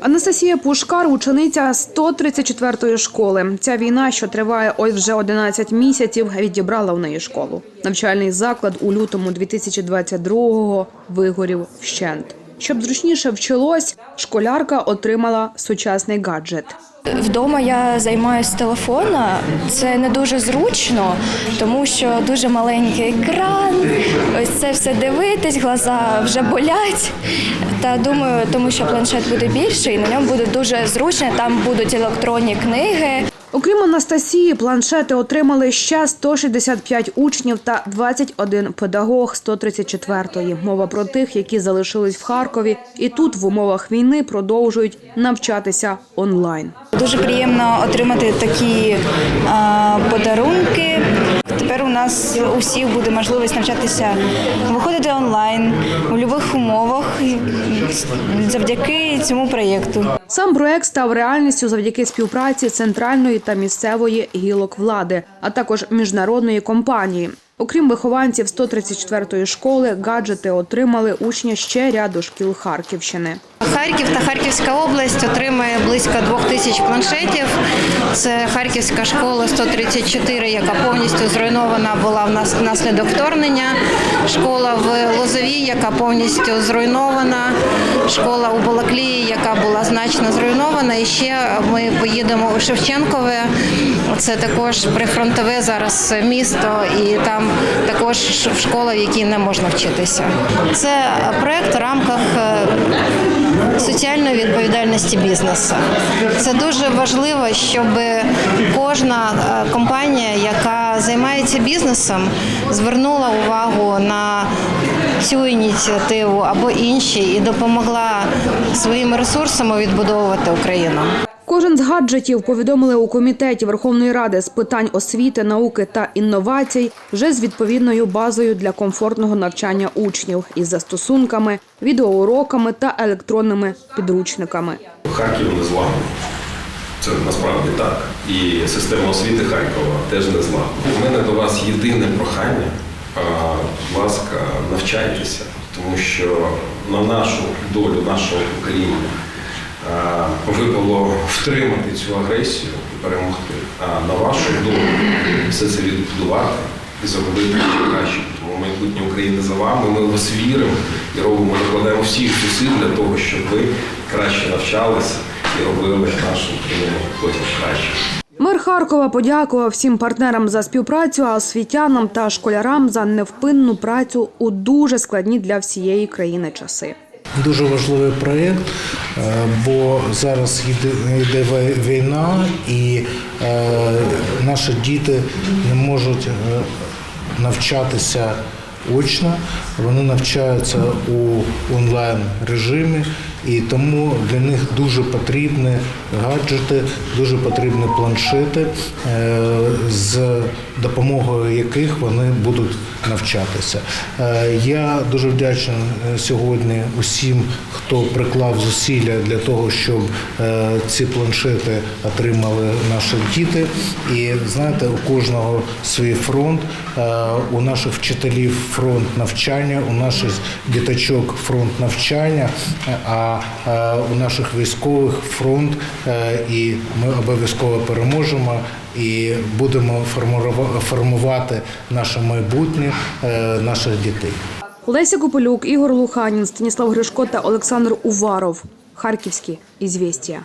Анастасія Пушкар, учениця 134-ї школи. Ця війна, що триває ось вже 11 місяців, відібрала в неї школу. Навчальний заклад у лютому 2022-го вигорів вщент. Щоб зручніше вчилось, школярка отримала сучасний гаджет. Вдома я займаюся телефона. Це не дуже зручно, тому що дуже маленький екран. Ось це все дивитись, глаза вже болять. Та думаю, тому що планшет буде більший, і на ньому буде дуже зручно. Там будуть електронні книги. Окрім Анастасії, планшети отримали ще 165 учнів та 21 педагог 134-ї. Мова про тих, які залишились в Харкові, і тут в умовах війни продовжують навчатися онлайн. Дуже приємно отримати такі подарунки. Тепер у нас у всіх буде можливість навчатися виходити онлайн у будь-яких умовах завдяки цьому проєкту. Сам проект став реальністю завдяки співпраці центральної та місцевої гілок влади, а також міжнародної компанії. Окрім вихованців 134-ї школи, гаджети отримали учні ще ряду шкіл Харківщини. Харків та Харківська область отримає близько двох тисяч планшетів. Це Харківська школа 134, яка повністю зруйнована була внаслідок вторгнення. Школа в Лозовій, яка повністю зруйнована. Школа у Балаклії, яка була значно зруйнована. І ще ми поїдемо у Шевченкове. Це також прифронтове зараз місто, і там також школа, в якій не можна вчитися. Це проект в рамках е, соціальної відповідальності бізнесу. Це дуже важливо, щоб кожна е, компанія, яка займається бізнесом, звернула увагу на цю ініціативу або інші і допомогла своїми ресурсами відбудовувати Україну. Кожен з гаджетів повідомили у комітеті Верховної Ради з питань освіти, науки та інновацій вже з відповідною базою для комфортного навчання учнів із застосунками, відеоуроками та електронними підручниками. Харків не зламаний. Це насправді так. І система освіти Харкова теж не зламана. У мене до вас єдине прохання. Будь ласка, навчайтеся, тому що на нашу долю, нашого покоління випало втримати цю агресію і перемогти. А на вашу долю все це відбудувати і зробити краще. Тому майбутнє України за вами. Ми вас віримо і робимо, докладаємо всіх зусиль для того, щоб ви краще навчалися і робили нашу Україну потім краще. Мер Харкова подякував всім партнерам за співпрацю, а освітянам та школярам за невпинну працю у дуже складні для всієї країни часи. Дуже важливий проєкт, е, бо зараз йде- війна, і е, наші діти не можуть е, навчатися очно, вони навчаються у онлайн режимі, і тому для них дуже потрібні гаджети, дуже потрібні планшети, е, з допомогою яких вони будуть навчатися. Е, Я дуже вдячний е, сьогодні усім, хто приклав зусилля для того, щоб ці планшети отримали наші діти. І знаєте, у кожного свій фронт, у наших вчителів фронт навчання, у наших діточок фронт навчання, а у наших військових фронт, Е, і ми обов'язково переможемо і будемо формувати наше майбутнє е, наших дітей. Леся Копилюк, Ігор Луханін, Станіслав Гришко та Олександр Уваров. Харківські ізвістія.